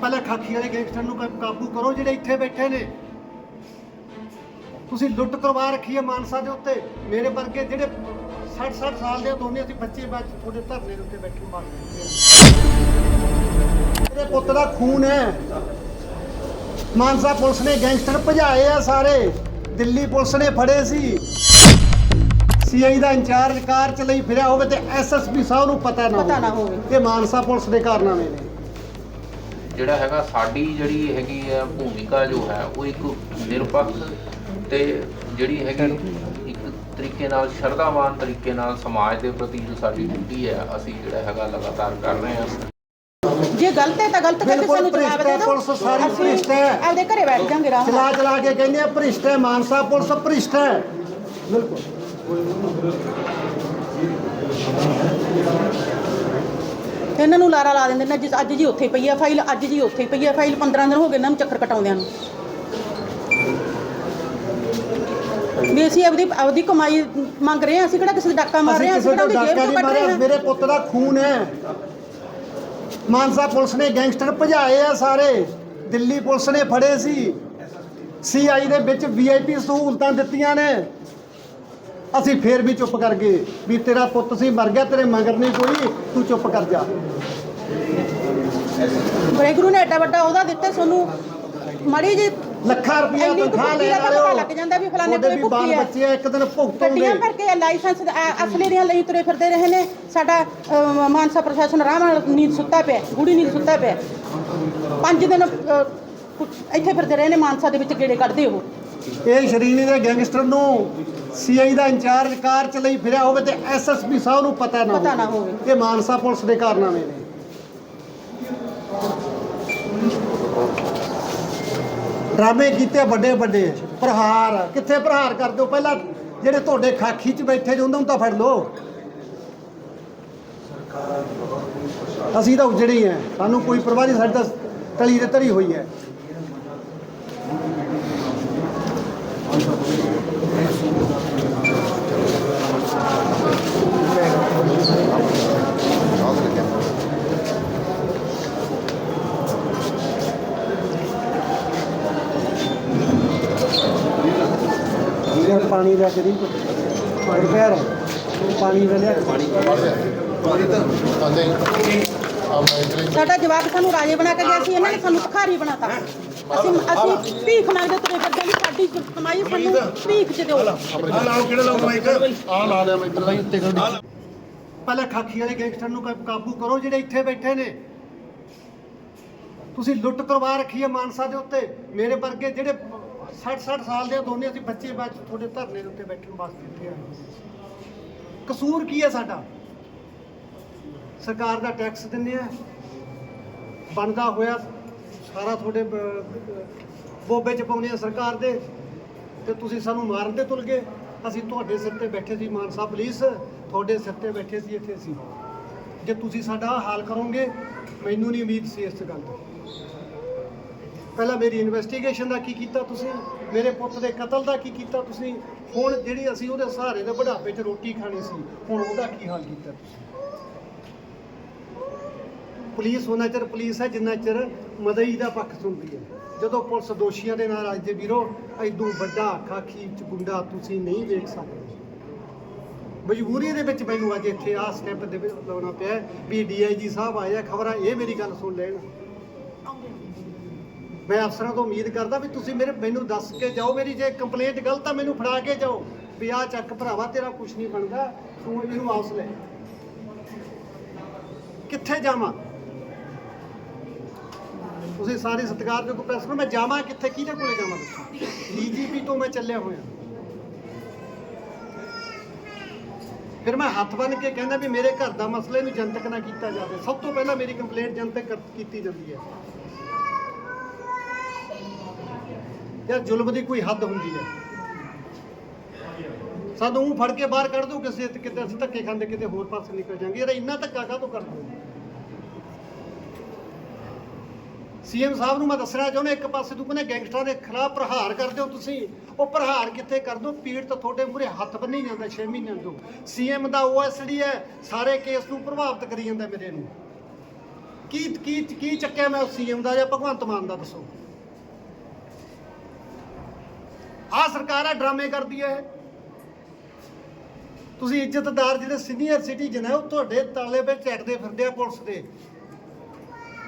ਪਹਿਲਾਂ ਖਾਕੀ ਵਾਲੇ ਗੈਂਗਸਟਰ ਨੂੰ ਕਾ- ਕਾਬੂ ਕਰੋ ਜਿਹੜੇ ਇੱਥੇ ਬੈਠੇ ਨੇ। ਤੁਸੀਂ ਲੁੱਟ ਕਰਵਾ ਰੱਖੀ ਹੈ ਮਾਨਸਾ ਦੇ ਉੱਤੇ। ਮੇਰੇ ਵਰਗੇ ਜਿਹੜੇ 60 60 ਸਾਲ ਦੇ ਦੋਨੇ ਅਸੀਂ ਬੱਚੇ ਬੱਚ ਤੁਹਾਡੇ ਧਰਨੇ ਦੇ ਉੱਤੇ ਬੈਠੇ ਮਾਰ ਮੇਰੇ ਪੁੱਤ ਦਾ ਖੂਨ ਹੈ। ਮਾਨਸਾ ਪੁਲਿਸ ਨੇ ਗੈਂਗਸਟਰ ਭਜਾਏ ਆ ਸਾਰੇ। ਦਿੱਲੀ ਪੁਲਿਸ ਨੇ ਫੜੇ ਸੀ। ਸੀਆਈ ਦਾ ਇੰਚਾਰਜ ਕਾਰ ਚ ਲਈ ਫਿਰਿਆ ਹੋਵੇ ਤੇ ਐਸਐਸਪੀ ਸਾਹਿਬ ਨੂੰ ਪਤਾ ਨਾ ਪਤਾ ਨਾ ਹੋਵੇ। ਇਹ ਮਾਨਸਾ ਪੁਲਿਸ ਦੇ ਕਾਰਨਾਮੇ ਨੇ। ਜਿਹੜਾ ਹੈਗਾ ਸਾਡੀ ਜਿਹੜੀ ਹੈਗੀ ਹੈ ਭੂਮਿਕਾ ਜੋ ਹੈ ਉਹ ਇੱਕ ਨਿਰਪੱਖ ਤੇ ਜਿਹੜੀ ਹੈਗੀ ਇੱਕ ਤਰੀਕੇ ਨਾਲ ਸ਼ਰਧਾਵਾਨ ਤਰੀਕੇ ਨਾਲ ਸਮਾਜ ਦੇ ਪ੍ਰਤੀ ਜੋ ਸਾਡੀ ਡਿਊਟੀ ਹੈ ਅਸੀਂ ਜਿਹੜਾ ਹੈਗਾ ਲਗਾਤਾਰ ਕਰ ਰਹੇ ਹਾਂ। ਜੇ ਗਲਤ ਹੈ ਤਾਂ ਗਲਤ ਕਰਕੇ ਸਾਨੂੰ ਜਵਾਬ ਦੇ ਦਿਓ। ਪੁਲਿਸ ਸਾਰੀ ਭ੍ਰਿਸ਼ਟ ਹੈ। ਆਪਦੇ ਘਰੇ ਬੈਠ ਜਾਾਂਗੇ ਆਰਾਮ ਚਲਾ ਚਲਾ ਕੇ ਕਹਿੰਦੇ ਆ ਭ੍ਰਿਸ਼ਟ ਹੈ ਮਾਨਸਾ ਪੁਲਿਸ ਭ੍ਰਿਸ਼ਟ ਹੈ। ਬਿਲਕੁਲ। ਇਹਨਾਂ ਨੂੰ ਲਾਰਾ ਲਾ ਦਿੰਦੇ ਨੇ ਜਿਸ ਅੱਜ ਜੀ ਉੱਥੇ ਪਈ ਆ ਫਾਈਲ ਅੱਜ ਜੀ ਉੱਥੇ ਪਈ ਆ ਫਾਈਲ 15 ਦਿਨ ਹੋ ਗਏ ਇਹਨਾਂ ਨੂੰ ਚੱਕਰ ਕਟਾਉਂਦਿਆਂ ਨੂੰ। ਵੀ ਅਸੀਂ ਆਪਦੀ ਆਪਦੀ ਕਮਾਈ ਮੰਗ ਰਹੇ ਹਾਂ ਅਸੀਂ ਕਿਹੜਾ ਕਿਸੇ ਦਾ ਡਾਕਾ ਮਾਰ ਰਹੇ ਹਾਂ ਅਸੀਂ ਕਿਹੜਾ ਉਹਦੀ ਡਾਕਾ ਜੇਬ ਨਹੀਂ ਮਾਰਿਆ ਤੋਂ ਕੱਢ ਰਹੇ ਹਾਂ। ਮੇਰੇ ਪੁੱਤ ਦਾ ਖੂਨ ਹੈ। ਮਾਨਸਾ ਪੁਲਿਸ ਨੇ ਗੈਂਗਸਟਰ ਭਜਾਏ ਆ ਸਾਰੇ। ਦਿੱਲੀ ਪੁਲਿਸ ਨੇ ਫੜੇ ਸੀ। ਸੀਆਈ ਦੇ ਵਿੱਚ ਵੀਆਈਪੀ ਸਹੂਲਤਾਂ ਦਿੱਤੀਆਂ ਨੇ। ਅਸੀਂ ਫੇਰ ਵੀ ਚੁੱਪ ਕਰ ਗਏ ਵੀ ਤੇਰਾ ਪੁੱਤ ਸੀ ਮਰ ਗਿਆ ਤੇਰੇ ਮਗਰ ਨਹੀਂ ਕੋਈ ਤੂੰ ਚੁੱਪ ਕਰ ਜਾ। ਵਾਹਿਗੁਰੂ ਨੇ ਐਡਾ ਵੱਡਾ ਉਹਦਾ ਦਿੱਤਾ ਸਾਨੂੰ। ਮੜੀ ਜੀ ਲੱਖਾਂ ਰੁਪਇਆ ਤਨਖਾਹ ਲੈਣ ਵਾਲੇ ਲੱਗ ਜਾਂਦਾ ਵੀ ਫਲਾਣੇ ਕੋਲੇ ਭੁੱਖੀ ਹੈ। ਬੱਚੇ ਆ, ਇੱਕ ਦਿਨ ਭੁਗਤੋਂਗੇ। ਗੱਡੀਆਂ ਭਰ ਕੇ ਲਾਇਸੈਂਸ ਅਸਲੇ ਦੀਆਂ ਲਈ ਤੁਰੇ ਫਿਰਦੇ ਰਹੇ ਨੇ। ਸਾਡਾ ਮਾਨਸਾ ਪ੍ਰਸ਼ਾਸਨ ਆਰਾਮ ਨਾਲ ਨੀਂਦ ਸੁੱਤਾ ਪਿਆ ਗੂੜੀ ਨੀਂਦ ਸੁੱਤਾ ਪਿਆ। ਪੰਜ ਦਿਨ ਇੱਥੇ ਫਿਰਦੇ ਰਹੇ ਨੇ ਮਾਨਸਾ ਦੇ ਵਿੱਚ ਗੇੜੇ ਕੱਢਦੇ ਉਹ। ਇਹ ਸ਼੍ਰੀਨੀ ਦੇ ਗੈਂਗਸਟਰ ਨੂੰ ਸੀਆਈ ਦਾ ਇੰਚਾਰਜ ਕਾਰ ਚ ਲਈ ਫਿਰਿਆ ਹੋਵੇ ਤੇ ਐਸਐਸਪੀ ਸਾਹਿਬ ਨੂੰ ਪਤਾ ਨਾ ਪਤਾ ਨਾ ਹੋਵੇ। ਇਹ ਮਾਨਸਾ ਪੁਲਿਸ ਦੇ ਕਾਰਨਾਮੇ ਨੇ। ਡਰਾਮੇ ਕੀਤੇ ਵੱਡੇ ਵੱਡੇ ਪ੍ਰਹਾਰ। ਕਿੱਥੇ ਪ੍ਰਹਾਰ ਕਰ ਦਿਓ ਪਹਿਲਾਂ ਜਿਹੜੇ ਤੁਹਾਡੇ ਖਾਖੀ ਚ ਬੈਠੇ ਜੋ ਉਹਨਾਂ ਨੂੰ ਤਾਂ ਫੜ ਲਓ। ਅਸੀਂ ਤਾਂ ਉਜੜੇ ਹੀ ਆ ਸਾਨੂੰ ਕੋਈ ਪਰਵਾਹ ਨਹੀਂ ਸਾਡੀ ਤਾਂ ਤਲੀ ਦੇ ਧਰੀ ਹੋਈ ਹੈ ਵੀਰੇ ਪਾਣੀ ਦਾ। ਕਰੀ ਰਿਪੇਅਰ ਪਾਣੀ ਦਾ ਲਿਆ। ਸਾਡਾ ਜਵਾਬ ਸਾਨੂੰ ਰਾਜੇ ਬਣਾ ਕੇ ਗਿਆ ਸੀ ਇਹਨਾਂ ਨੇ ਸਾਨੂੰ ਭਿਖਾਰੀ ਬਣਾਤਾ। ਅਸੀਂ ਅਸੀਂ ਭੀਖ ਮੰਗਦੇ ਤੁਰੇ ਫਿਰਦੇ ਵੀ ਸਾਡੀ ਕਮਾਈ ਸਾਨੂੰ ਭੀਖ ਚ ਦਿਓ। ਪਹਿਲਾਂ ਖਾਕੀ ਵਾਲੇ ਗੈਂਗਸਟਰ ਨੂੰ ਕਾਬੂ ਕਰੋ ਜਿਹੜੇ ਇੱਥੇ ਬੈਠੇ ਨੇ। ਤੁਸੀਂ ਲੁੱਟ ਕਰਵਾ ਰੱਖੀ ਹੈ ਮਾਨਸਾ ਦੇ ਉੱਤੇ। ਮੇਰੇ ਵਰਗੇ ਜਿਹੜੇ 60 60 ਸਾਲ ਦੇ ਦੋਨੇ ਅਸੀਂ ਬੱਚੇ ਬੱਚ ਤੁਹਾਡੇ ਧਰਨੇ ਦੇ ਉੱਤੇ ਬੈਠਣ ਵਾਸਤੇ ਇੱਥੇ ਆਏ ਕਸੂਰ ਕੀ ਹੈ ਸਾਡਾ? ਸਰਕਾਰ ਦਾ ਟੈਕਸ ਦਿੰਨੇ ਆ। ਬਣਦਾ ਹੋਇਆ ਸਾਰਾ ਤੁਹਾਡੇ ਬ- ਬੋਬੇ ਚ ਪਾਉਂਦੇ ਆ ਸਰਕਾਰ ਦੇ। ਤੇ ਤੁਸੀਂ ਸਾਨੂੰ ਮਾਰਨ ਤੇ ਤੁਲ ਗਏ। ਅਸੀਂ ਤੁਹਾਡੇ ਸਿਰ ਤੇ ਬੈਠੇ ਸੀ ਮਾਨਸਾ ਪੁਲਿਸ। ਤੁਹਾਡੇ ਸਿਰ ਤੇ ਬੈਠੇ ਸੀ ਇੱਥੇ ਅਸੀਂ। ਜੇ ਤੁਸੀਂ ਸਾਡਾ ਹਾਲ ਕਰੋਗੇ, ਮੈਨੂੰ ਨਹੀਂ ਉਮੀਦ ਸੀ ਇਸ ਗੱਲ ਦੀ। ਪਹਿਲਾਂ ਮੇਰੀ ਇਨਵੈਸਟੀਗੇਸ਼ਨ ਦਾ ਕੀ ਕੀਤਾ ਤੁਸੀਂ? ਮੇਰੇ ਪੁੱਤ ਦੇ ਕਤਲ ਦਾ ਕੀ ਕੀਤਾ ਤੁਸੀਂ? ਹੁਣ ਜਿਹੜੀ ਅਸੀਂ ਉਹਦੇ ਸਹਾਰੇ ਦੇ ਬੁਢਾਪੇ 'ਚ ਰੋਟੀ ਖਾਣੀ ਸੀ, ਹੁਣ ਉਹਦਾ ਕੀ ਹਾਲ ਕੀਤਾ ਤੁਸੀਂ? ਪੁਲਿਸ ਉਹਨਾਂ ਚਿਰ ਪੁਲਿਸ ਹੈ, ਜਿੰਨਾ ਚਿਰ ਮਦਈ ਦਾ ਪੱਖ ਸੁਣਦੀ ਹੈ। ਜਦੋਂ ਪੁਲਿਸ ਦੋਸ਼ੀਆਂ ਦੇ ਨਾਲ ਅੱਜ ਦੇ ਵੀਰੋ ਐਦੂ ਵੱਡਾ ਖਾਖੀ ਚ ਤੁਸੀਂ ਨਹੀਂ ਵੇਖ ਸਕਦੇ। ਮਜਬੂਰੀ ਦੇ ਵਿੱਚ ਮੈਨੂੰ ਅੱਜ ਇੱਥੇ ਆਹ ਸਟੈਪ ਦੇ ਵਿੱਚ ਲਾਉਣਾ ਪਿਆ ਹੈ ਵੀ ਡੀਆਈਜੀ ਸਾਹਿਬ ਆਏ ਖਬਰਾਂ ਇਹ ਮੇਰੀ ਗੱਲ ਸੁਣ ਲੈਣ। ਮੈਂ ਅਫਸਰਾਂ ਤੋਂ ਉਮੀਦ ਕਰਦਾ ਵੀ ਤੁਸੀਂ ਮੇਰੇ ਮੈਨੂੰ ਦੱਸ ਕੇ ਜਾਓ ਮੇਰੀ ਜੇ ਕੰਪਲੇਂਟ ਗਲਤ ਆ, ਮੈਨੂੰ ਫੜਾ ਕੇ ਜਾਓ। ਵੀ ਆ ਚੱਕ ਭਰਾਵਾ, ਤੇਰਾ ਕੁਝ ਨਹੀਂ ਬਣਦਾ, ਤੂੰ ਇਹਨੂੰ ਵਾਪਸ ਲੈ। ਕਿੱਥੇ ਜਾਵਾਂ? ਤੁਸੀਂ ਸਾਰੇ ਸਤਿਕਾਰਯੋਗ ਪ੍ਰੈਸ ਨੂੰ ਮੈਂ ਜਾਵਾਂ ਕਿੱਥੇ? ਕਿਹਦੇ ਕੋਲੇ ਜਾਵਾਂ ਦੱਸੋ? ਡੀਜੀਪੀ ਤੋਂ ਮੈਂ ਚੱਲਿਆ ਹੋਇਆ। ਫਿਰ ਮੈਂ ਹੱਥ ਬੰਨ ਕੇ ਕਹਿੰਦਾ ਵੀ ਮੇਰੇ ਘਰ ਦਾ ਮਸਲੇ ਨੂੰ ਜਨਤਕ ਨਾ ਕੀਤਾ ਜਾਵੇ। ਸਭ ਤੋਂ ਪਹਿਲਾਂ ਮੇਰੀ ਕੰਪਲੇਂਟ ਜਨਤਕ ਕੀਤੀ ਜਾਂਦੀ ਹੈ। ਯਾਰ ਜ਼ੁਲਮ ਦੀ ਕੋਈ ਹੱਦ ਹੁੰਦੀ ਹੈ। ਸਾਨੂੰ ਊਂ ਫੜ ਕੇ ਬਾਹਰ ਕੱਢ ਦੋ, ਕਿਸੇ ਕਿਤੇ ਅਸੀਂ ਧੱਕੇ ਖਾਂਦੇ, ਕਿਤੇ ਹੋਰ ਪਾਸੇ ਨਿਕਲ ਜਾਾਂਗੇ। ਯਾਰ ਇੰਨਾ ਧੱਕਾ ਕਾਹਤੋਂ ਕਰਦੇ ਸੀਐਮ ਸਾਹਿਬ ਨੂੰ ਮੈਂ ਦੱਸਣਾ ਚਾਹੁੰਦਾ, ਇੱਕ ਪਾਸੇ ਤੂੰ ਕਹਿੰਦਾ ਗੈਂਗਸਟਰਾਂ ਦੇ ਖਿਲਾਫ ਪ੍ਰਹਾਰ ਕਰਦੇ ਹੋ ਤੁਸੀਂ। ਉਹ ਪ੍ਰਹਾਰ ਕਿੱਥੇ ਕਰ ਦੋ ਪੀੜ ਤਾਂ ਤੁਹਾਡੇ ਮੂਰੇ ਹੱਥ ਬੰਨੀ ਜਾਂਦਾ 6 ਮਹੀਨਿਆਂ ਤੋਂ। ਸੀਐਮ ਦਾ ਓਐਸਡੀ ਹੈ, ਸਾਰੇ ਕੇਸ ਨੂੰ ਪ੍ਰਭਾਵਿਤ ਕਰੀ ਜਾਂਦਾ ਮੇਰੇ ਨੂੰ। ਕੀ ਕੀ ਕੀ ਚੱਕਿਆ ਮੈਂ ਸੀਐਮ ਦਾ ਜਾਂ ਭਗਵੰਤ ਮਾਨ ਦਾ ਦੱਸੋ? ਆ ਸਰਕਾਰ ਆ, ਡਰਾਮੇ ਕਰਦੀ ਹੈ ਤੁਸੀਂ ਇੱਜ਼ਤਦਾਰ ਜਿਹੜੇ ਸੀਨੀਅਰ ਸਿਟੀਜ਼ਨ ਹੈ ਉਹ ਤੁਹਾਡੇ ਤਾਲੇ ਵਿੱਚ ਝੱਟਦੇ ਫਿਰਦੇ ਆ ਪੁਲਿਸ ਦੇ।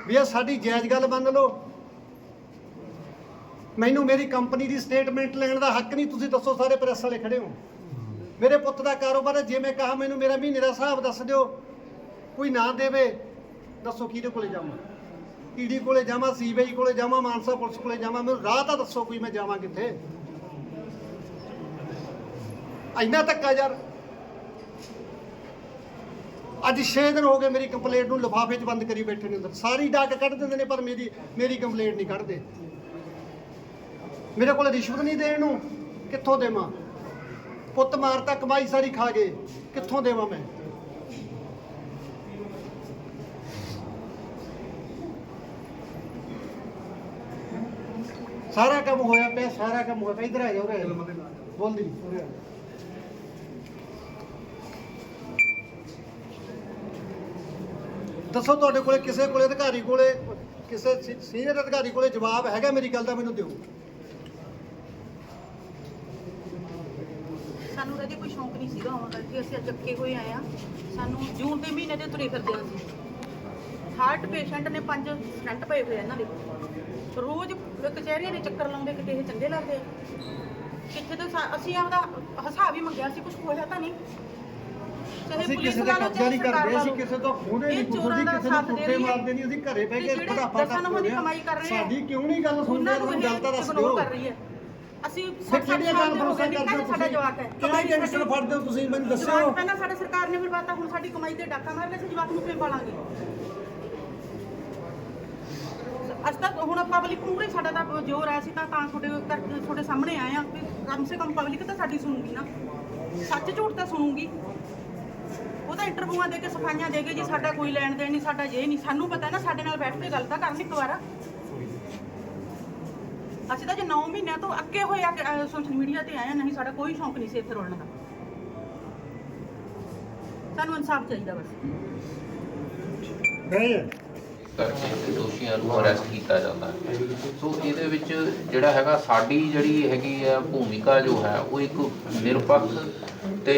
ਵੀ ਇਹ ਸਾਡੀ ਜਾਇਜ਼ ਗੱਲ ਮੰਨ ਲਓ। ਮੈਨੂੰ ਮੇਰੀ ਕੰਪਨੀ ਦੀ ਸਟੇਟਮੈਂਟ ਲੈਣ ਦਾ ਹੱਕ ਨਹੀਂ, ਤੁਸੀਂ ਦੱਸੋ ਸਾਰੇ ਪ੍ਰੈਸ ਵਾਲੇ ਖੜੇ ਹੋ। ਮੇਰੇ ਪੁੱਤ ਦਾ ਕਾਰੋਬਾਰ ਹੈ, ਜੇ ਮੈਂ ਕਹਾ ਮੈਨੂੰ ਮੇਰਾ ਮਹੀਨੇ ਦਾ ਹਿਸਾਬ ਦੱਸ ਦਿਓ। ਕੋਈ ਨਾ ਦੇਵੇ, ਦੱਸੋ ਕਿਹਦੇ ਕੋਲੇ ਜਾਵਾਂ? ਈਡੀ ਕੋਲੇ ਜਾਵਾਂ, ਸੀਬੀਆਈ ਕੋਲੇ ਜਾਵਾਂ, ਮਾਨਸਾ ਪੁਲਿਸ ਕੋਲੇ ਜਾਵਾਂ, ਮੈਨੂੰ ਰਾਹ ਤਾਂ ਦੱਸੋ ਕੋਈ ਮੈਂ ਜਾਵਾਂ ਕਿੱਥੇ। ਇੰਨਾ ਧੱਕਾ ਯਾਰ। ਅੱਜ 6 ਦਿਨ ਹੋ ਗਏ ਮੇਰੀ ਕੰਪਲੇਂਟ ਨੂੰ ਲਿਫਾਫੇ 'ਚ ਬੰਦ ਕਰੀ ਬੈਠੇ ਨੇ ਅੰਦਰ। ਸਾਰੀ ਡਾਕ ਕੱਢ ਦਿੰਦੇ ਨੇ, ਪਰ ਮੇਰੀ ਮੇਰੀ ਕੰਪਲੇਂਟ ਨਹੀਂ ਕੱਢਦੇ। ਮੇਰੇ ਕੋਲ ਰਿਸ਼ਵਤ ਨਹੀਂ ਦੇਣ ਨੂੰ। ਕਿੱਥੋਂ ਦੇਵਾਂ? ਪੁੱਤ ਮਾਰਤਾ ਕਮਾਈ ਸਾਰੀ ਖਾ ਗਏ। ਕਿੱਥੋਂ ਦੇਵਾਂ ਮੈਂ? ਸਾਰਾ ਕੰਮ ਹੋਇਆ ਪਿਆ, ਸਾਰਾ ਕੰਮ ਹੋਇਆ ਪਿਆ। ਇਧਰ ਆ ਜਾ, ਉਰੇ ਬੋਲਦੀ ਉਰੇ ਆ ਦੱਸੋ ਤੁਹਾਡੇ ਕੋਲੇ, ਕਿਸੇ ਕੋਲੇ ਅਧਿਕਾਰੀ ਕੋਲੇ, ਕਿਸੇ ਸੀਨੀਅਰ ਅਧਿਕਾਰੀ ਕੋਲੇ ਜਵਾਬ ਹੈਗਾ ਮੇਰੀ ਗੱਲ ਦਾ, ਮੈਨੂੰ ਦਿਓ। ਸਾਨੂੰ ਤਾਂ ਕੋਈ ਸ਼ੌਂਕ ਨਹੀਂ ਸੀਗਾ ਆਉਣ ਦਾ ਕਿ ਅਸੀਂ ਅੱਜ ਅੱਕੇ ਹੋਏ ਆਏ ਆ ਸਾਨੂੰ ਜੂਨ ਦੇ ਮਹੀਨੇ ਦੇ ਤੁਰੇ ਫਿਰਦੇ ਹਾਂ ਅਸੀਂ। ਹਾਰਟ ਪੇਸ਼ੈਂਟ ਨੇ ਪੰਜ ਸਟੰਟ ਪਏ ਹੋਏ ਇਹਨਾਂ ਦੇ। ਰੋਜ਼ ਕਚਹਿਰੀਆਂ ਦੇ ਚੱਕਰ ਲਾਉਂਦੇ, ਕਿਤੇ ਇਹ ਚੰਗੇ ਲੱਗਦੇ ਕਿੱਥੇ ਤਾਂ ਅਸੀਂ ਆਪਦਾ ਹਿਸਾਬ ਹੀ ਮੰਗਿਆ ਸੀ ਕੁਝ ਹੋਇਆ ਤਾਂ ਨਹੀਂ। ਅਸੀਂ ਕਿਸੇ ਦਾ ਕਬਜ਼ਾ ਨਹੀਂ ਕਰਦੇ ਅਸੀਂ। ਕਿਸੇ ਤੋਂ ਖੋਹਣੇ ਨਹੀਂ ਇਹ ਪੁੱਛਦੇ ਚੋਰਾਂ ਦਾ ਕਿਸੇ ਨੂੰ ਕੁੱਤੇ। ਮਾਰਦੇ ਨਹੀਂ ਅਸੀਂ ਘਰੇ ਬਹਿ ਕੇ ਫਟਾਫਟ ਦਸਾਂ। ਸਾਡੀ ਕਿਉਂ ਨਹੀਂ ਗੱਲ ਸੁਣਦੇ? ਤੁਹਾਨੂੰ ਗੱਲ ਤਾਂ ਦੱਸ ਦਿਓ। ਅਸੀਂ ਸਾਲ ਗੱਲ ਭਰੋਸਾ ਕਰਦੇ ਨਹੀਂ ਹੋ ਸਾਡਾ ਤੁਸੀਂ? ਜਵਾਕ ਹੈ। ਕਿਹੜੇ ਗੈਂਗਸਟਰ ਫੜਦੇ ਹੋ ਤੁਸੀਂ? ਮੈਨੂੰ ਜਵਾਕ ਪਹਿਲਾਂ ਸਾਡਾ ਸਰਕਾਰ ਨੇ ਬਰਬਾਤਾ ਹੁਣ ਸਾਡੀ ਕਮਾਈ ਤੇ ਡਾਕਾ ਮਾਰ ਲਿਆ ਸੀ ਜਵਾਕ ਨੂੰ ਕਿਵੇਂ ਪਾਲਾਂਗੇ। ਅੱਜ ਤੱਕ ਹੁਣ ਪਬਲਿਕ ਮੂਹਰੇ ਸਾਡਾ ਤਾਂ ਜ਼ੋਰ ਆਇਆ ਸੀ ਤਾਂ ਤਾਂ ਤੁਹਾਡੇ ਤੁਹਾਡੇ ਸਾਹਮਣੇ ਆਏ ਆ ਕਮ ਸੇ ਕਮ ਪਬਲਿਕ ਤਾਂ ਸਾਡੀ ਸੁਣੂਗੀ ਨਾ। ਸੱਚ ਝੂਠ ਤਾਂ ਸੁਣੂਗੀ। ਤਾਂ ਇੰਟਰਵਿਊਆਂ ਦੇ ਕੇ ਸਫਾਈਆਂ ਦੇ ਕੇ ਜੀ ਸਾਡਾ ਕੋਈ ਲੈਣ ਦੇਣ ਨਹੀਂ ਸਾਡਾ ਜੇ ਨਹੀਂ ਸਾਨੂੰ ਪਤਾ ਨਾ ਸਾਡੇ ਨਾਲ ਬੈਠ ਕੇ ਗੱਲ ਤਾਂ ਕਰਨ ਇੱਕ ਵਾਰ। ਅਸੀਂ ਤਾਂ ਜੇ 9 ਮਹੀਨਿਆਂ ਤੋਂ ਅੱਕੇ ਹੋਏ ਆ ਸੋਸ਼ਲ ਮੀਡੀਆ ਤੇ ਆਏ ਆ ਨਹੀਂ ਸਾਡਾ ਕੋਈ ਸ਼ੌਂਕ ਨਹੀਂ ਸੀ ਇੱਥੇ ਰੋਲਣ ਦਾ। ਸਾਨੂੰ ਇਨਸਾਫ ਚਾਹੀਦਾ ਬਸ। ਨਹੀਂ। ਕਰਕੇ ਦੋਸ਼ੀਆਂ ਨੂੰ ਅਰੈਸਟ ਕੀਤਾ ਜਾਂਦਾ। ਹੈ ਸੋ ਇਹਦੇ ਵਿੱਚ ਜਿਹੜਾ ਹੈਗਾ ਸਾਡੀ ਜਿਹੜੀ ਹੈਗੀ ਹੈ ਭੂਮਿਕਾ ਜੋ ਹੈ ਉਹ ਇੱਕ ਨਿਰਪੱਖ ਤੇ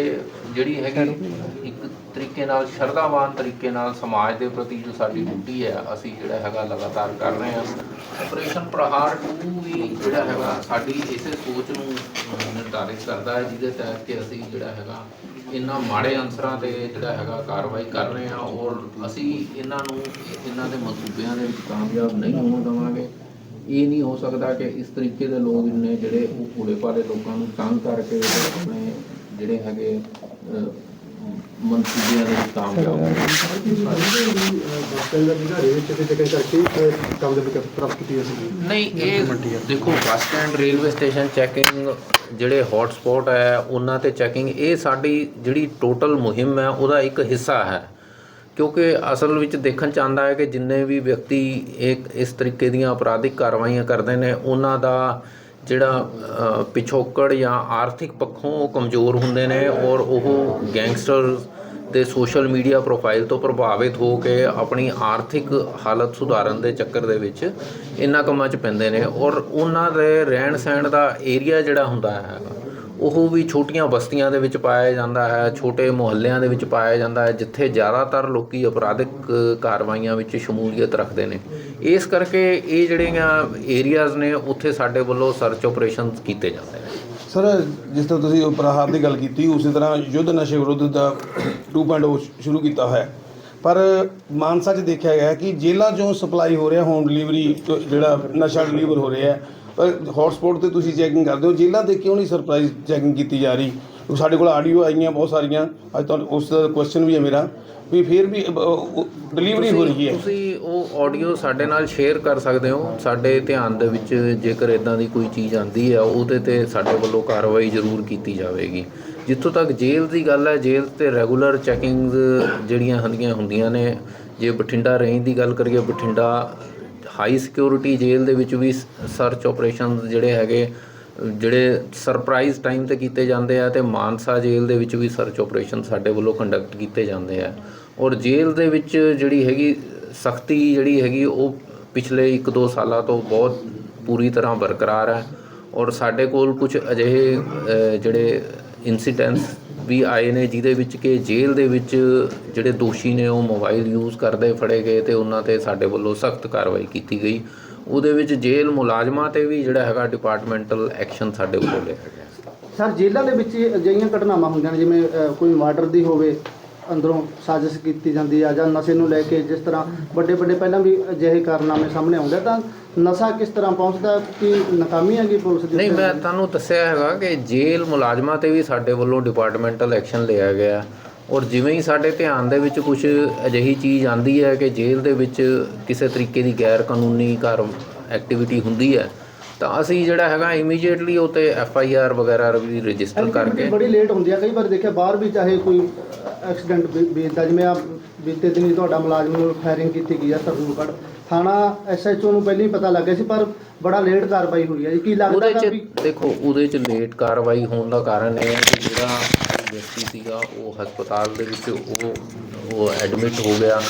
ਜਿਹੜੀ ਹੈਗੀ ਤਰੀਕੇ ਨਾਲ, ਸ਼ਰਧਾਵਾਨ ਤਰੀਕੇ ਨਾਲ ਸਮਾਜ ਦੇ ਪ੍ਰਤੀ ਜੋ ਸਾਡੀ ਡਿਊਟੀ ਹੈ, ਅਸੀਂ ਜਿਹੜਾ ਹੈਗਾ ਲਗਾਤਾਰ ਕਰ ਰਹੇ ਹਾਂ। ਆਪਰੇਸ਼ਨ ਪ੍ਰਹਾਰ 2 ਵੀ ਜਿਹੜਾ ਹੈਗਾ ਸਾਡੀ ਇਸੇ ਸੋਚ ਨੂੰ ਨਿਰਧਾਰਿਤ ਕਰਦਾ ਹੈ, ਜਿਹਦੇ ਤਹਿਤ ਕਿ ਅਸੀਂ ਜਿਹੜਾ ਹੈਗਾ ਇਹਨਾਂ ਮਾੜੇ ਅਨਸਰਾਂ ਤੇ ਜਿਹੜਾ ਹੈਗਾ ਕਾਰਵਾਈ ਕਰ ਰਹੇ ਹਾਂ ਔਰ ਅਸੀਂ ਇਹਨਾਂ ਨੂੰ, ਇਹਨਾਂ ਦੇ ਮਨਸੂਬਿਆਂ ਦੇ ਵਿੱਚ ਕਾਮਯਾਬ ਨਹੀਂ ਹੋਣ ਦੇਵਾਂਗੇ। ਇਹ ਨਹੀਂ ਹੋ ਸਕਦਾ ਕਿ ਇਸ ਤਰੀਕੇ ਦੇ ਲੋਕ ਨੇ ਜਿਹੜੇ ਉਹ ਭੋਲੇ ਭਾਲੇ ਲੋਕਾਂ ਨੂੰ ਤੰਗ ਕਰਕੇ ਆਪਣੇ ਜਿਹੜੇ ਹੈਗੇ ਮਨਸੂਬਿਆਂ ਦੇ ਕਾਮਯਾਬ ਨਹੀਂ ਇਹ ਦੇਖੋ bus stand railway station checking ਜਿਹੜੇ ਹੌਟ ਸਪੌਟ ਹੈ ਉਹਨਾਂ ਤੇ ਚੈਕਿੰਗ ਇਹ ਸਾਡੀ ਜਿਹੜੀ ਟੋਟਲ ਮੁਹਿੰਮ ਹੈ ਉਹਦਾ ਇੱਕ ਹਿੱਸਾ ਹੈ। ਕਿਉਂਕਿ ਅਸਲ ਵਿੱਚ ਦੇਖਣ ਚ ਆਉਂਦਾ ਹੈ ਕਿ ਜਿੰਨੇ ਵੀ ਵਿਅਕਤੀ ਇੱਕ ਇਸ ਤਰੀਕੇ ਦੀਆਂ ਅਪਰਾਧਿਕ ਕਾਰਵਾਈਆਂ ਕਰਦੇ ਨੇ ਉਹਨਾਂ ਦਾ ਜਿਹੜਾ ਪਿਛੋਕੜ ਜਾਂ ਆਰਥਿਕ ਪੱਖੋਂ ਉਹ ਕਮਜ਼ੋਰ ਹੁੰਦੇ ਨੇ ਔਰ ਉਹ ਗੈਂਗਸਟਰ ਦੇ ਸੋਸ਼ਲ ਮੀਡੀਆ ਪ੍ਰੋਫਾਈਲ ਤੋਂ ਪ੍ਰਭਾਵਿਤ ਹੋ ਕੇ ਆਪਣੀ ਆਰਥਿਕ ਹਾਲਤ ਸੁਧਾਰਨ ਦੇ ਚੱਕਰ ਦੇ ਵਿੱਚ ਇਹਨਾਂ ਕੰਮਾਂ 'ਚ ਪੈਂਦੇ ਨੇ ਔਰ ਉਹਨਾਂ ਦੇ ਰਹਿਣ ਸਹਿਣ ਦਾ ਏਰੀਆ ਜਿਹੜਾ ਹੁੰਦਾ ਹੈ ਉਹ ਵੀ ਛੋਟੀਆਂ ਬਸਤੀਆਂ ਦੇ ਵਿੱਚ ਪਾਇਆ ਜਾਂਦਾ ਹੈ, ਛੋਟੇ ਮੁਹੱਲਿਆਂ ਦੇ ਵਿੱਚ ਪਾਇਆ ਜਾਂਦਾ ਹੈ, ਜਿੱਥੇ ਜ਼ਿਆਦਾਤਰ ਲੋਕੀ ਅਪਰਾਧਿਕ ਕਾਰਵਾਈਆਂ ਵਿੱਚ ਸ਼ਮੂਲੀਅਤ ਰੱਖਦੇ ਨੇ। ਇਸ ਕਰਕੇ ਇਹ ਜਿਹੜੀਆਂ ਏਰੀਆਜ਼ ਨੇ, ਉੱਥੇ ਸਾਡੇ ਵੱਲੋਂ ਸਰਚ ਆਪਰੇਸ਼ਨਸ ਕੀਤੇ ਜਾਂਦੇ ਨੇ। ਸਰ, ਜਿਸ ਤਰ੍ਹਾਂ ਤੁਸੀਂ ਉਪਰਾਹਾਰ ਦੀ ਗੱਲ ਕੀਤੀ, ਉਸੇ ਤਰ੍ਹਾਂ ਯੁੱਧ ਨਸ਼ੇ ਵਿਰੁੱਧ ਦਾ 2.0 ਸ਼ੁਰੂ ਕੀਤਾ ਹੋਇਆ ਪਰ ਮਾਨਸਾ 'ਚ ਦੇਖਿਆ ਗਿਆ ਕਿ ਜੇਲ੍ਹਾਂ 'ਚੋਂ ਸਪਲਾਈ ਹੋ ਰਿਹਾ ਹੋਮ ਡਿਲੀਵਰੀ ਜਿਹੜਾ ਨਸ਼ਾ ਡਿਲੀਵਰ ਹੋ ਰਿਹਾ ਹੈ ਪਰ ਹੌਟਸਪੌਟ ਤੇ ਤੁਸੀਂ ਚੈਕਿੰਗ ਕਰਦੇ ਹੋ। ਜੇਲ੍ਹਾਂ ਤੇ ਕਿਉਂ ਨਹੀਂ ਸਰਪ੍ਰਾਈਜ਼ ਚੈਕਿੰਗ ਕੀਤੀ ਜਾ ਰਹੀ? ਸਾਡੇ ਕੋਲ ਆਡੀਓ ਆਈਆਂ ਬਹੁਤ ਸਾਰੀਆਂ। ਅੱਜ ਤੁਹਾਨੂੰ ਉਸ ਦਾ ਕੁਐਸਚਨ ਵੀ ਹੈ ਮੇਰਾ। ਵੀ ਫਿਰ ਵੀ ਡਿਲੀਵਰੀ ਹੋ ਰਹੀ ਹੈ। ਤੁਸੀਂ ਉਹ ਆਡੀਓ ਸਾਡੇ ਨਾਲ ਸ਼ੇਅਰ ਕਰ ਸਕਦੇ ਹੋ। ਸਾਡੇ ਧਿਆਨ ਦੇ ਵਿੱਚ ਜੇਕਰ ਇਦਾਂ ਦੀ ਕੋਈ ਚੀਜ਼ ਆਂਦੀ ਹੈ ਉਹਦੇ ਤੇ ਸਾਡੇ ਵੱਲੋਂ ਕਾਰਵਾਈ ਜ਼ਰੂਰ ਕੀਤੀ ਜਾਵੇਗੀ। ਜਿੱਥੋਂ ਤੱਕ ਜੇਲ੍ਹ ਦੀ ਗੱਲ ਹੈ ਜੇਲ੍ਹ ਤੇ ਰੈਗੂਲਰ ਚੈਕਿੰਗਸ ਜਿਹੜੀਆਂ ਹੁੰਦੀਆਂ ਹੁੰਦੀਆਂ ਨੇ ਜੇ ਬਠਿੰਡਾ ਰੇਂਜ ਦੀ ਗੱਲ ਕਰੀਏ ਬਠਿੰਡਾ ਹਾਈ ਸਿਕਿਉਰਿਟੀ ਜੇਲ੍ਹ ਦੇ ਵਿੱਚ ਵੀ ਸਰਚ ਆਪਰੇਸ਼ਨਸ ਜਿਹੜੇ ਹੈਗੇ, ਜਿਹੜੇ ਸਰਪ੍ਰਾਈਜ਼ ਟਾਈਮ ਤੇ ਕੀਤੇ ਜਾਂਦੇ ਆ ਤੇ ਮਾਨਸਾ ਜੇਲ੍ਹ ਦੇ ਵਿੱਚ ਵੀ ਸਰਚ ਆਪਰੇਸ਼ਨ ਸਾਡੇ ਵੱਲੋਂ ਕੰਡਕਟ ਕੀਤੇ ਜਾਂਦੇ ਆ। ਔਰ ਜੇਲ੍ਹ ਦੇ ਵਿੱਚ ਜਿਹੜੀ ਹੈਗੀ ਸਖਤੀ ਜਿਹੜੀ ਹੈਗੀ, ਉਹ ਪਿਛਲੇ 1-2 ਸਾਲਾਂ ਤੋਂ ਬਹੁਤ ਪੂਰੀ ਤਰ੍ਹਾਂ ਬਰਕਰਾਰ ਹੈ। ਔਰ ਸਾਡੇ ਕੋਲ ਕੁਝ ਅਜਿਹੇ ਜਿਹੜੇ ਇਨਸੀਡੈਂਟਸ ਵੀ ਆਏ ਨੇ, ਜਿਹਦੇ ਵਿੱਚ ਕਿ ਜੇਲ੍ਹ ਦੇ ਵਿੱਚ ਜਿਹੜੇ ਦੋਸ਼ੀ ਨੇ ਉਹ ਮੋਬਾਈਲ ਯੂਜ਼ ਕਰਦੇ ਫੜੇ ਗਏ ਤੇ ਉਹਨਾਂ ਤੇ ਸਾਡੇ ਵੱਲੋਂ ਸਖਤ ਕਾਰਵਾਈ ਕੀਤੀ ਗਈ। ਉਹਦੇ ਵਿੱਚ ਜੇਲ੍ਹ ਮੁਲਾਜ਼ਮਾਂ ਤੇ ਵੀ ਜਿਹੜਾ ਹੈਗਾ ਡਿਪਾਰਟਮੈਂਟਲ ਐਕਸ਼ਨ ਸਾਡੇ ਵੱਲੋਂ ਲਿਆ ਗਿਆ। ਸਰ, ਜੇਲ੍ਹਾਂ ਦੇ ਵਿੱਚ ਅਜਿਹੀਆਂ ਘਟਨਾਵਾਂ ਹੁੰਦੀਆਂ ਨੇ, ਜਿਵੇਂ ਕੋਈ ਮਰਡਰ ਦੀ ਹੋਵੇ ਅੰਦਰੋਂ ਸਾਜ਼ਿਸ਼ ਕੀਤੀ ਜਾਂਦੀ ਆ ਜਾਂ ਨਸ਼ੇ ਨੂੰ ਲੈ ਕੇ ਜਿਸ ਤਰ੍ਹਾਂ ਵੱਡੇ ਵੱਡੇ ਪਹਿਲਾਂ ਵੀ ਅਜਿਹੇ ਕਾਰਨਾਮੇ ਸਾਹਮਣੇ ਆਉਂਦੇ ਤਾਂ ਨਸ਼ਾ ਕਿਸ ਤਰ੍ਹਾਂ ਪਹੁੰਚਦਾ ਕੀ ਨਾਕਾਮੀ ਹੈਗੀ ਪੁਲਿਸ ਦੀ ਨਹੀਂ ਮੈਂ ਤੁਹਾਨੂੰ ਦੱਸਿਆ ਹੈਗਾ ਕਿ ਜੇਲ੍ਹ ਮੁਲਾਜ਼ਮਾਂ ਤੇ ਵੀ ਸਾਡੇ ਵੱਲੋਂ ਡਿਪਾਰਟਮੈਂਟਲ ਐਕਸ਼ਨ ਲਿਆ ਗਿਆ। ਔਰ ਜਿਵੇਂ ਹੀ ਸਾਡੇ ਧਿਆਨ ਦੇ ਵਿੱਚ ਕੁਝ ਅਜਿਹੀ ਚੀਜ਼ ਆਂਦੀ ਹੈ ਕਿ ਜੇਲ੍ਹ ਦੇ ਵਿੱਚ ਕਿਸੇ ਤਰੀਕੇ ਦੀ ਗੈਰ ਕਾਨੂੰਨੀ ਕਾਰ ਐਕਟੀਵਿਟੀ ਹੁੰਦੀ ਹੈ ਤਾਂ ਅਸੀਂ ਜਿਹੜਾ ਹੈਗਾ ਇਮੀਡੀਏਟਲੀ ਉਹ ਤੇ ਐਫ ਆਈ ਆਰ ਵਗੈਰਾ ਵੀ ਰਜਿਸਟਰ ਕਰਕੇ ਬੜੀ ਲੇਟ ਹੁੰਦੀ ਆ ਕਈ ਵਾਰ ਦੇਖਿਆ ਬਾਹਰ ਵੀ ਚਾਹੇ ਕੋਈ ਐਕਸੀਡੈਂਟ ਬੀਤਦਾ ਜਿਵੇਂ ਆ ਬੀਤੇ ਦਿਨੀ ਤੁਹਾਡਾ ਮੁਲਾਜ਼ਮ ਨੂੰ ਫਾਇਰਿੰਗ ਕੀਤੀ ਗਈ ਆ ਸਰਦੂਲਗੜ੍ਹ। ਥਾਣਾ ਐਸਐਚਓ ਨੂੰ ਪਹਿਲਾਂ ਹੀ ਪਤਾ ਲੱਗ ਗਿਆ ਸੀ ਪਰ ਬੜਾ ਲੇਟ ਕਾਰਵਾਈ ਹੋਈ ਹੈ ਜੀ। ਕੀ ਲੱਗਦਾ ਉਹਦੇ ਹੈ 'ਚ ਵੀ ਦੇਖੋ ਉਹਦੇ 'ਚ ਲੇਟ ਕਾਰਵਾਈ ਹੋਣ ਦਾ ਕਾਰਨ ਇਹ ਹੈ ਕਿ ਜਿਹੜਾ ਵਿਅਕਤੀ ਸੀਗਾ ਉਹ ਹਸਪਤਾਲ ਦੇ ਵਿੱਚ ਉਹ ਉਹ ਐਡਮਿਟ ਹੋ ਗਿਆ।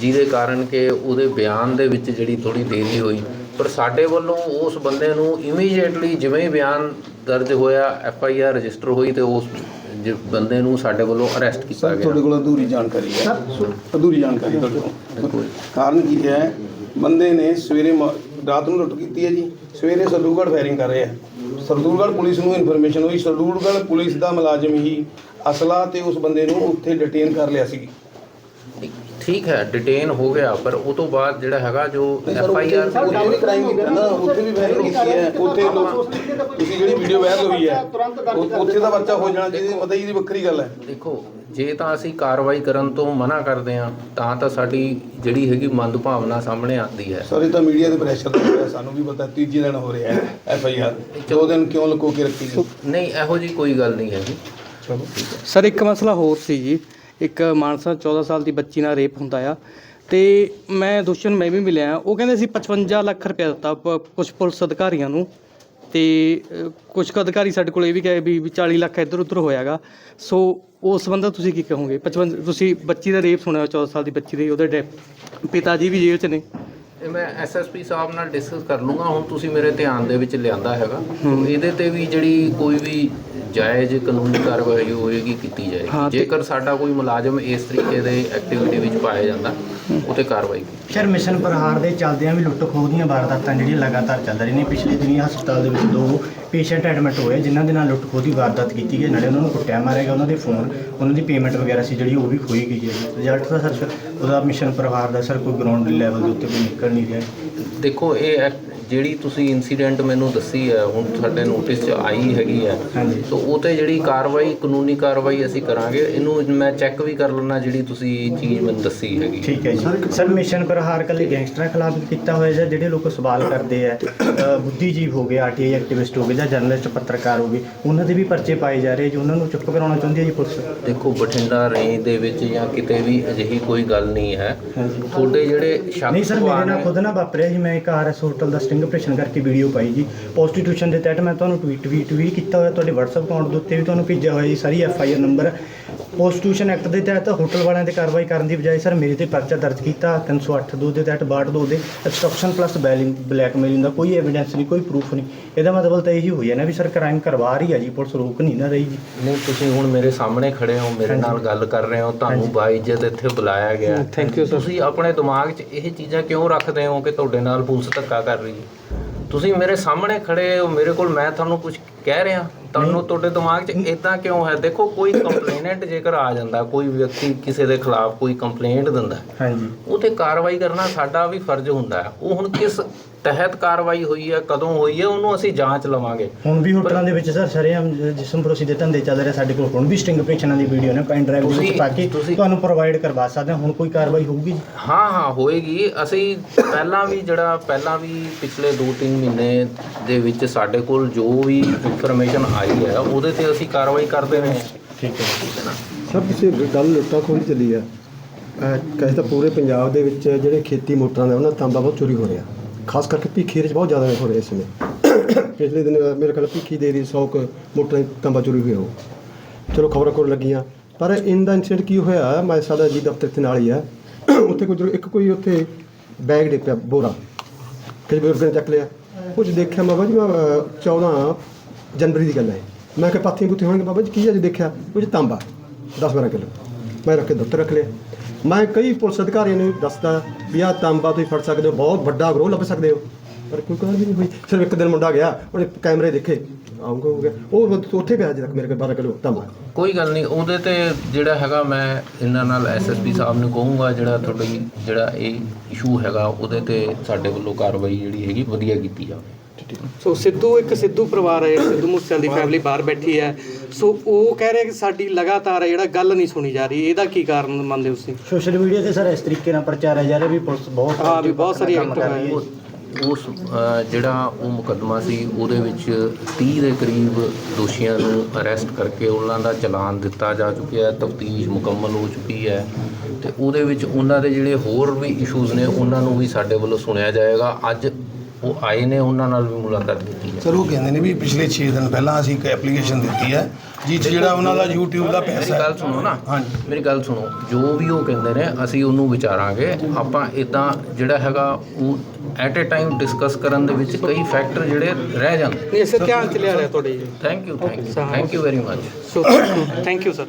ਜਿਹਦੇ ਕਾਰਨ ਕਿ ਉਹਦੇ ਬਿਆਨ ਦੇ ਵਿੱਚ ਜਿਹੜੀ ਥੋੜੀ ਦੇਰੀ ਹੋਈ। ਪਰ ਸਾਡੇ ਵੱਲੋਂ ਉਸ ਬੰਦੇ ਨੂੰ ਇਮੀਡੀਏਟਲੀ ਜਿਵੇਂ ਹੀ ਬਿਆਨ ਦਰਜ ਹੋਇਆ ਐਫ ਆਈ ਆਰ ਰਜਿਸਟਰ ਹੋਈ ਤੇ ਉਸ ਜ- ਬੰਦੇ ਨੂੰ ਸਾਡੇ ਵੱਲੋਂ ਅਰੈਸਟ ਕੀਤਾ ਸਰ ਗਿਆ। ਤੁਹਾਡੇ ਕੋਲ ਅਧੂਰੀ ਜਾਣਕਾਰੀ ਹੈ। ਅਧੂਰੀ ਜਾਣਕਾਰੀ ਤੁਹਾਡੇ ਕੋਲ। ਕਾਰਨ ਕੀ ਹੈ? ਬੰਦੇ ਨੇ ਸਵੇਰੇ ਮ- ਰਾਤ ਨੂੰ ਲੁੱਟ ਕੀਤੀ ਹੈ ਜੀ। ਸਵੇਰੇ ਸਰਦੂਲਗੜ੍ਹ ਫਾਇਰਿੰਗ ਕਰ ਰਹੇ ਆ। ਸਰਦੂਲਗੜ੍ਹ ਪੁਲਿਸ ਨੂੰ ਇਨਫੋਰਮੇਸ਼ਨ ਹੋਈ। ਸਰਦੂਲਗੜ੍ਹ ਪੁਲਿਸ ਦਾ ਮੁਲਾਜ਼ਮ ਹੀ ਅਸਲਾ ਤੇ ਉਸ ਬੰਦੇ ਨੂੰ ਉੱਥੇ ਡਿਟੇਨ ਕਰ ਲਿਆ ਸੀ। ਠੀਕ ਹੈ ਡਿਟੇਨ ਹੋ ਗਿਆ ਪਰ ਉਹ ਤੋਂ ਬਾਅਦ ਜਿਹੜਾ ਹੈਗਾ ਜੋ ਐਫ ਆਈ ਆਰ ਉੱਥੇ ਵੀ ਕ੍ਰਾਈਮ ਕੀਤਾ ਨਾ ਉੱਥੇ ਵੀ ਫਾਇਰਿੰਗ ਕੀਤੀ ਹੈ ਉੱਥੇ ਲੋਕ ਤੁਸੀਂ ਜਿਹੜੀ ਵੀਡੀਓ ਵਾਇਰਲ ਹੋਈ ਹੈ ਉੱਥੇ ਦਾ ਬੱਚਾ ਹੋ ਜਾਣਾ ਜਿਹਦੀ ਮਤਲਬ ਇਹਦੀ ਵੱਖਰੀ ਗੱਲ ਹੈ। ਦੇਖੋ ਜੇ ਤਾਂ ਅਸੀਂ ਕਾਰਵਾਈ ਕਰਨ ਤੋਂ ਮਨਾ ਕਰਦੇ ਹਾਂ ਤਾਂ ਤਾਂ ਸਾਡੀ ਜਿਹੜੀ ਹੈਗੀ ਮੰਦਭਾਵਨਾ ਸਾਹਮਣੇ ਆਉਂਦੀ ਹੈ। ਸਰ ਇਹ ਤਾਂ ਮੀਡੀਆ ਦੇ ਪ੍ਰੈਸ਼ਰ ਤੋਂ ਹੋਇਆ ਸਾਨੂੰ ਵੀ ਪਤਾ ਤੀਜੀ ਦਿਨ ਹੋ ਰਿਹਾ ਹੈ ਐਫ ਆਈ ਆਰ ਦੋ ਦਿਨ ਕਿਉਂ ਲੁਕੋ ਕੇ ਰੱਖੀ ਨਹੀਂ ਇਹੋ ਜੀ ਕੋਈ ਗੱਲ ਨਹੀਂ ਹੈਗੀ। ਚਲੋ ਸਰ ਇੱਕ ਮਸਲਾ ਹੋਰ ਸੀ ਜੀ। ਇੱਕ ਮਾਨਸਾ 14 ਸਾਲ ਦੀ ਬੱਚੀ ਨਾਲ ਰੇਪ ਹੁੰਦਾ ਆ। ਤੇ ਮੈਂ ਦੋਸ਼ੀ ਮੈਂ ਵੀ ਮਿਲਿਆ। ਉਹ ਕਹਿੰਦੇ ਸੀ 55 ਲੱਖ ਰੁਪਏ ਦਿੱਤਾ ਕੁਝ ਪੁਲਿਸ ਅਧਿਕਾਰੀਆਂ ਨੂੰ। ਤੇ ਕੁਝ ਕੁ ਅਧਿਕਾਰੀ ਸਾਡੇ ਕੋਲ ਇਹ ਵੀ ਕਹੇ ਵੀ ਵੀ 40 ਲੱਖ ਇੱਧਰ ਉੱਧਰ ਹੋਇਆਗਾ ਸੋ ਉਸ ਸੰਬੰਧਾ ਤੁਸੀਂ ਕੀ ਕਹੋਗੇ? 55 ਤੁਸੀਂ ਬੱਚੀ ਦਾ ਰੇਪ ਸੁਣਿਆ 14 ਸਾਲ ਦੀ ਬੱਚੀ ਦੇ ਉਹਦੇ ਡੈ- ਪਿਤਾ ਜੀ ਵੀ ਜੇਲ੍ਹ 'ਚ ਨੇ। ਇਹ ਮੈਂ ਐਸਐਸਪੀ ਸਾਹਿਬ ਨਾਲ ਡਿਸਕਸ ਕਰ ਲੂੰਗਾ। ਹੁਣ ਤੁਸੀਂ ਮੇਰੇ ਧਿਆਨ ਦੇ ਵਿੱਚ ਲਿਆਂਦਾ ਹੈਗਾ। ਇਹਦੇ ਤੇ ਵੀ ਜਿਹੜੀ ਕੋਈ ਵੀ ਜਾਇਜ਼ ਕਾਨੂੰਨੀ ਕਾਰਵਾਈ ਹੋਏਗੀ ਕੀਤੀ ਜਾਏਗੀ। ਜੇਕਰ ਸਾਡਾ ਕੋਈ ਮੁਲਾਜ਼ਮ ਇਸ ਤਰੀਕੇ ਦੇ ਐਕਟੀਵਿਟੀ ਵਿੱਚ ਪਾਇਆ ਜਾਂਦਾ ਉਹ ਤੇ ਕਾਰਵਾਈ ਸਰ ਮਿਸ਼ਨ ਪ੍ਰਹਾਰ ਦੇ ਚੱਲਦਿਆਂ ਵੀ ਲੁੱਟ ਖੋਹ ਦੀਆਂ ਵਾਰਦਾਤਾਂ ਜਿਹੜੀਆਂ ਲਗਾਤਾਰ ਚੱਲ ਰਹੀਆਂ ਨੇ ਪਿਛਲੇ ਦਿਨੀ ਹਸਪਤਾਲ ਦੇ ਵਿੱਚ ਦੋ ਪੇਸ਼ੈਂਟ ਐਡਮਿਟ ਹੋਏ ਜਿਨ੍ਹਾਂ ਦੇ ਨਾਲ ਲੁੱਟ ਖੋਹ ਦੀ ਵਾਰਦਾਤ ਕੀਤੀ ਗਈ ਨਾਲੇ ਉਹਨਾਂ ਨੂੰ ਕੁੱਟਿਆ ਮਾਰਿਆ ਗਿਆ, ਉਹਨਾਂ ਦੇ ਫੋਨ, ਉਹਨਾਂ ਦੀ ਪੇਮੈਂਟ ਵਗੈਰਾ ਸੀ ਜਿਹੜੀ ਉਹ ਵੀ ਖੋਈ ਗਈ ਹੈ। ਰਿਜ਼ਲਟ ਦਾ ਸਰ ਉਹਦਾ ਮਿਸ਼ਨ ਪਰਿਵਾਰ ਦਾ ਸਰ, ਕੋਈ ਗਰਾਊਂਡ ਲੈਵਲ ਦੇ ਉੱਤੇ ਕੋਈ ਨਿਕਲ ਨਹੀਂ ਰਿਹਾ। ਦੇਖੋ ਇਹ ਐਕ- ਜਿਹੜੀ ਤੁਸੀਂ ਇਨਸੀਡੈਂਟ ਮੈਨੂੰ ਦੱਸੀ ਹੈ ਹੁਣ ਸਾਡੇ ਨੋਟਿਸ 'ਚ ਆਈ ਹੈਗੀ ਹੈ ਹਾਂਜੀ। ਸੋ ਉਹ ਤੇ ਜਿਹੜੀ ਕਾਰਵਾਈ ਕਾਨੂੰਨੀ ਕਾਰਵਾਈ ਅਸੀਂ ਕਰਾਂਗੇ ਇਹਨੂੰ ਮੈਂ ਚੈੱਕ ਵੀ ਕਰ ਲੈਣਾ ਜਿਹੜੀ ਤੁਸੀਂ ਚੀਜ਼ ਮੈਨੂੰ ਦੱਸੀ ਹੈਗੀ। ਠੀਕ ਹੈ ਜੀ। ਸਰ ਮਿਸ਼ਨ ਪ੍ਰਹਾਰ ਕੱਲੇ ਗੈਂਗਸਟਰਾਂ ਖਿਲਾਫ ਕੀਤਾ ਹੋਇਆ ਜਾਂ ਜਿਹੜੇ ਲੋਕ ਸਵਾਲ ਕਰਦੇ ਆ ਅ, ਬੁੱਧੀਜੀਵ ਹੋ ਗਏ ਆਰਟੀਆਈ ਐਕਟਿਵਿਸਟ ਹੋ ਗਏ ਜਾਂ ਜਰਨਲਿਸਟ ਪੱਤਰਕਾਰ ਹੋ ਗਏ ਉਹਨਾਂ ਦੇ ਵੀ ਪਰਚੇ ਪਾਏ ਜਾ ਰਹੇ ਜੀ। ਉਹਨਾਂ ਨੂੰ ਚੁੱਪ ਕਰਾਉਣਾ ਚਾਹੁੰਦੀ ਹੈ ਜੀ ਪੁਲਿਸ? ਦੇਖੋ ਬਠਿੰਡਾ ਰੇਂਜ ਦੇ ਵਿੱਚ ਜਾਂ ਕਿਤੇ ਵੀ ਅਜਿਹੀ ਕੋਈ ਗੱਲ ਨਹੀਂ ਹੈ। ਹਾਂਜੀ। ਤੁਹਾਡੇ ਜਿਹੜੇ ਸ਼ੱਕ ਨਹੀਂ ਸਰ ਮੇਰੇ ਨਾਲ ਖੁਦ ਨਾ ਵਾਪਰਿਆ ਜੀ, ਮੈਂ ਇੱਕ ਆਰਐਸ ਹੋਟਲ ਦਾ ਸਟਿੰਗ ਆਪਰੇਸ਼ਨ ਕਰਕੇ ਵੀਡੀਓ ਪਾਈ ਜੀ। ਪ੍ਰੋਸਟੀਟਿਊਸ਼ਨ ਦੇ ਤਹਿਤ ਮੈਂ ਤੁਹਾਨੂੰ ਟਵੀਟ ਵੀ ਟਵੀਟ ਕੀਤਾ ਹੋਇਆ, ਤੁਹਾਡੇ WhatsApp ਅਕਾਊਂਟ ਦੇ ਉੱਤੇ ਵੀ ਤੁਹਾਨੂੰ ਭੇਜਿਆ ਹੋਇਆ ਜੀ, ਸਾਰੀ F I R number prostitution act ਦੇ ਤਹਿਤ ਹੋਟਲ ਵਾਲਿਆਂ ਤੇ ਕਾਰਵਾਈ ਕਰਨ ਦੀ ਬਜਾਏ ਸਰ ਮੇਰੇ ਤੇ ਪਰਚਾ ਦਰਜ ਕੀਤਾ 308 ਦੋ ਦੇ ਤਹਿਤ 62 ਦੋ ਦੇ ਐਬਸਟ੍ਰਕਸ਼ਨ ਪਲੱਸ ਬੈਲਿੰਗ ਬਲੈਕਮੇਲਿੰਗ ਦਾ ਕੋਈ ਐਵੀਡੈਂਸ ਨਹੀਂ ਕੋਈ ਪ੍ਰੂਫ ਨਹੀਂ। ਇਹਦਾ ਮਤਲਬ ਤਾਂ ਇਹੀ ਹੋਈ ਹੈ ਨਾ ਵੀ ਸਰ ਕ੍ਰਾਈਮ ਕਰਵਾ ਰਹੀ ਹੈ ਜੀ ਪੁਲਿਸ ਰੋਕ ਨਹੀਂ ਨਾ ਰਹੀ ਜੀ। ਨਹੀਂ ਤੁਸੀਂ ਹੁਣ ਮੇਰੇ ਸਾਹਮਣੇ ਖੜੇ ਹੋ ਮੇਰੇ ਨਾਲ ਗੱਲ ਕਰ ਰਹੇ ਹੋ ਤੁਹਾਨੂੰ ਬਾਇਜ਼ਤ ਇੱਥੇ ਬੁਲਾਇਆ ਗਿਆ। ਥੈਂਕ ਯੂ ਸਰ ਤੁਸੀਂ ਆਪਣੇ ਦਿਮਾਗ 'ਚ ਇਹ ਚੀਜ਼ਾਂ ਕਿਉਂ ਰੱਖਦੇ ਹੋ ਕਿ ਤੁਹਾਡੇ ਨਾਲ ਪੁਲਿਸ ਧੱਕਾ ਕਰ ਰਹੀ ਹੈ? ਤੁਸੀਂ ਮੇਰੇ ਸਾਹਮਣੇ ਖੜੇ ਹੋ ਮੇਰੇ ਕੋਲ ਮੈਂ ਤੁਹਾਨੂੰ ਕੁਝ ਕਹਿ ਰਿਹਾ। ਤੁਹਾਨੂੰ ਤੁਹਾਡੇ ਦਿਮਾਗ 'ਚ ਇਦਾਂ ਕਿਉਂ ਹੈ? ਦੇਖੋ ਕੋਈ ਕੰਪਲੇਨੈਂਟ ਜੇਕਰ ਆ ਜਾਂਦਾ ਕੋਈ ਵਿਅਕਤੀ ਕਿਸੇ ਦੇ ਖਿਲਾਫ ਕੋਈ ਕੰਪਲੇਂਟ ਦਿੰਦਾ ਹਾਂਜੀ। ਉਹ ਤੇ ਕਾਰਵਾਈ ਕਰਨਾ ਸਾਡਾ ਵੀ ਫਰਜ਼ ਹੁੰਦਾ। ਹੈ ਉਹ ਹੁਣ ਕਿਸ ਤਹਿਤ ਕਾਰਵਾਈ ਹੋਈ ਹੈ ਕਦੋਂ ਹੋਈ ਹੈ ਉਹਨੂੰ ਅਸੀਂ ਜਾਂਚ ਲਵਾਂਗੇ। ਹੁਣ ਵੀ ਹੋਟਲਾਂ ਦੇ ਵਿੱਚ ਸਰ ਸਰੇਆਮ ਜਿਸਮ ਫਰੋਸ਼ੀ ਦੇ ਧੰਦੇ ਚੱਲ ਰਹੇ ਸਾਡੇ ਕੋਲ ਹੁਣ ਵੀ ਸਟਿੰਗ ਆਪਰੇਸ਼ਨਾਂ ਦੀ ਵੀਡੀਓ ਨੇ ਪੈਨ ਡਰਾਈਵ ਦੇ ਵਿੱਚ ਤੁਸੀਂ- ਪਾ ਕੇ ਤੁਹਾਨੂੰ ਪ੍ਰੋਵਾਈਡ ਕਰਵਾ ਸਕਦੇ ਹਾਂ ਹੁਣ ਕੋਈ ਕਾਰਵਾਈ ਹੋਊਗੀ ਹਾਂ ਹਾਂ ਹੋਏਗੀ। ਅਸੀਂ ਪਹਿਲਾਂ ਵੀ ਜਿਹੜਾ ਪਹਿਲਾਂ ਵੀ ਪਿਛਲੇ 2-3 ਮਹੀਨੇ ਦੇ ਵਿੱਚ ਸਾਡੇ ਕੋਲ ਜੋ ਵੀ ਇਨਫੋਰਮੇਸ਼ਨ ਆਈ ਹੈ ਉਹਦੇ ਤੇ ਅਸੀਂ ਕਾਰਵਾਈ ਕਰਦੇ ਰਹੇ ਹਾਂ। ਠੀਕ ਹੈ। ਹੈ ਸਰ ਤੁਸੀਂ ਗੱਲ ਲੁੱਟਾਂ ਖੋਹੀ ਚੱਲੀ ਆ। ਅਹ ਕਹੇ ਤਾਂ ਪੂਰੇ ਪੰਜਾਬ ਦੇ ਵਿੱਚ ਜਿਹੜੇ ਖੇਤੀ ਮੋਟਰਾਂ ਦੇ ਉਹਨਾਂ ਦਾ ਤਾਂਬਾ ਬਹੁਤ ਚੋਰੀ ਹੋ ਰਿਹਾ। ਖਾਸ ਕਰਕੇ ਭੀਖੀ ਏਰੀਏ ਬਹੁਤ ਜ਼ਿਆਦਾ ਹੋ ਰਿਹਾ ਇਸ ਸਮੇਂ। ਪਿਛਲੇ ਦਿਨ ਮੇਰੇ ਖਿਆਲ ਭੀਖੀ ਦੇ ਏਰੀਏ 100 ਕੁ ਮੋਟਰਾਂ ਦੀ ਤਾਂਬਾ ਚੋਰੀ ਹੋਇਆ ਉਹ ਚਲੋ ਖਬਰਾਂ ਕੋਲ ਲੱਗੀਆਂ। ਪਰ ਇਨ ਦਾ ਇਨਸੀਡੈਂਟ ਕੀ ਹੋਇਆ ਮੈਂ ਸਾਡਾ ਜੀ ਦਫ਼ਤਰ ਦੇ ਨਾਲ ਹੀ ਆ। ਉੱਥੇ ਕੋਈ ਇੱਕ ਕੋਈ ਉੱਥੇ ਬੈਗ ਡੇ ਪਿਆ ਬੋਰਾ। ਕਈ ਬਜ਼ੁਰਗ ਨੇ ਚੱਕ ਲਿਆ। ਕੁਝ ਦੇਖਿਆ ਬਾਬਾ ਜੀ ਮੈਂ ਅਹ, 14 ਜਨਵਰੀ ਦੀ ਗੱਲ ਹੈ। ਮੈਂ ਕਿਹਾ ਪਾਥੀਆਂ ਪੁੱਥੀਆਂ ਹੋਣਗੇ ਬਾਬਾ ਜੀ ਕੀ ਅੱਜ ਦੇਖਿਆ? ਕੁਝ ਤਾਂਬਾ 10 12 ਕਿਲੋ। ਮੈਂ ਰੱਖ ਕੇ ਦਫ਼ਤਰ ਰੱਖ ਲਿਆ। ਮੈਂ ਕਈ ਪੁਲਿਸ ਅਧਿਕਾਰੀਆਂ ਨੂੰ ਦੱਸਦਾ ਵੀ ਆਹ ਤਾਂਬਾ ਤੁਸੀਂ ਫੜ ਸਕਦੇ ਹੋ, ਬਹੁਤ ਵੱਡਾ ਗਰੋਹ ਲੱਭ ਸਕਦੇ ਹੋ। ਪਰ ਕੋਈ ਕਾਲ ਵੀ ਨਹੀਂ ਹੋਈ। ਸਿਰਫ ਇੱਕ ਦਿਨ ਮੁੰਡਾ ਗਿਆ ਉਹਨੇ ਕੈਮਰੇ ਦੇਖੇ ਆਉਂਗਾ ਹੋ ਗਿਆ ਉਹ ਉੱਥੇ ਪਿਆ ਅਜੇ ਤੱਕ ਮੇਰੇ ਕੋਲ 12 ਕਿਲੋ ਤਾਂਬਾ। ਕੋਈ ਗੱਲ ਨਹੀਂ, ਉਹਦੇ ਤੇ ਜਿਹੜਾ ਹੈਗਾ ਮੈਂ ਇਹਨਾਂ ਨਾਲ ਐਸਐਸਪੀ ਸਾਹਿਬ ਨੂੰ ਕਹੂੰਗਾ, ਜਿਹੜਾ ਤੁਹਾਡੀ, ਜਿਹੜਾ ਇਹ ਇਸ਼ੂ ਹੈਗਾ, ਉਹਦੇ ਤੇ ਸਾਡੇ ਵੱਲੋਂ ਕਾਰਵਾਈ ਜਿਹੜੀ ਹੈਗੀ, ਵਧੀਆ ਕੀਤੀ ਜਾਵੇ। ਸੋ ਸਿੱਧੂ ਇੱਕ ਸਿੱਧੂ ਪਰਿਵਾਰ ਹੈ ਸਿੱਧੂ ਮੂਸੇਵਾਲ ਦੀ ਫੈਮਿਲੀ ਬਾਹਰ ਬੈਠੀ ਹੈ। ਸੋ ਉਹ ਕਹਿ ਰਹੇ ਕਿ ਸਾਡੀ ਲਗਾਤਾਰ ਜਿਹੜਾ ਗੱਲ ਨਹੀਂ ਸੁਣੀ ਜਾ ਰਹੀ ਇਹਦਾ ਕੀ ਕਾਰਨ ਮੰਨਦੇ ਹੋ ਤੁਸੀਂ? ਸੋਸ਼ਲ ਮੀਡੀਆ ਤੇ ਸਰ ਇਸ ਤਰੀਕੇ ਨਾਲ ਪ੍ਰਚਾਰਿਆ ਜਾ ਰਿਹਾ ਵੀ ਪੁਲਿਸ ਬਹੁਤ ਹਾਂ, ਵੀ ਬਹੁਤ ਸਾਰੀ ਕਰ ਰਹੀ ਹੈ। ਉਸ ਜਿਹੜਾ ਉਹ ਮੁਕੱਦਮਾ ਸੀ ਉਹਦੇ ਵਿੱਚ 30 ਦੇ ਕਰੀਬ ਦੋਸ਼ੀਆਂ ਨੂੰ ਅਰੈਸਟ ਕਰਕੇ ਉਹਨਾਂ ਦਾ ਚਲਾਨ ਦਿੱਤਾ ਜਾ ਚੁੱਕਿਆ ਹੈ ਤਫਤੀਸ਼ ਮੁਕੰਮਲ ਹੋ ਚੁੱਕੀ ਹੈ। ਤੇ ਉਹਦੇ ਵਿੱਚ ਉਹਨਾਂ ਦੇ ਜਿਹੜੇ ਹੋਰ ਵੀ ਇਸ਼ੂਜ਼ ਨੇ ਉਹਨਾਂ ਨੂੰ ਵੀ ਸਾਡੇ ਵੱਲੋਂ ਸੁਣਿਆ ਜਾਏਗਾ। ਅੱਜ ਉਹ ਆਏ ਨੇ ਉਹਨਾਂ ਨਾਲ ਵੀ ਮੁਲਾਕਾਤ ਕੀਤੀ ਹੈ। ਸਰ ਉਹ ਕਹਿੰਦੇ ਨੇ ਵੀ ਪਿਛਲੇ 6 ਦਿਨ ਪਹਿਲਾਂ ਅਸੀਂ ਇੱਕ ਐਪਲੀਕੇਸ਼ਨ ਦਿੱਤੀ ਹੈ 'ਚ ਜਿਹੜਾ ਉਹਨਾਂ ਦਾ YouTube ਦਾ ਮੇਰੀ ਪੈਸਾ ਗੱਲ ਸੁਣੋ ਨਾ। ਹਾਂਜੀ। ਮੇਰੀ ਗੱਲ ਸੁਣੋ। ਜੋ ਵੀ ਉਹ ਕਹਿੰਦੇ ਨੇ ਅਸੀਂ ਉਹਨੂੰ ਵਿਚਾਰਾਂਗੇ। ਆਪਾਂ ਇਦਾਂ ਜਿਹੜਾ ਹੈਗਾ ਉਹ ਐਟ ਅ ਟਾਈਮ ਡਿਸਕਸ ਕਰਨ ਦੇ ਵਿੱਚ ਕਈ ਫੈਕਟਰ ਜਿਹੜੇ ਰਹਿ ਜਾਂਦੇ ਨਹੀਂ ਇਸੇ ਧਿਆਨ ਚ ਲਿਆ ਰਿਹਾ ਤੁਹਾਡੇ ਜੀ thank you thank you thank you very much so thank you sir